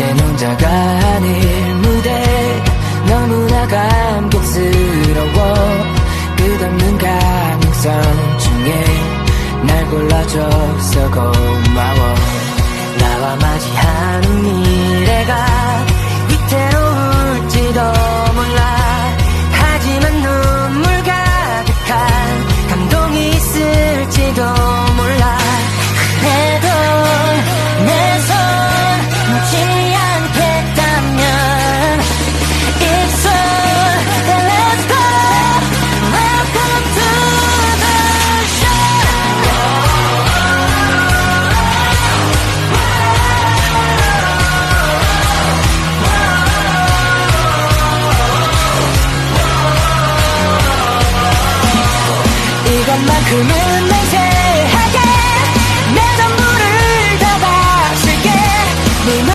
이젠 혼자가 아닐 무대. 너무나 감격스러워. 끝없는 가능성 중에 날 골라줘서 고마워 것만큼은 난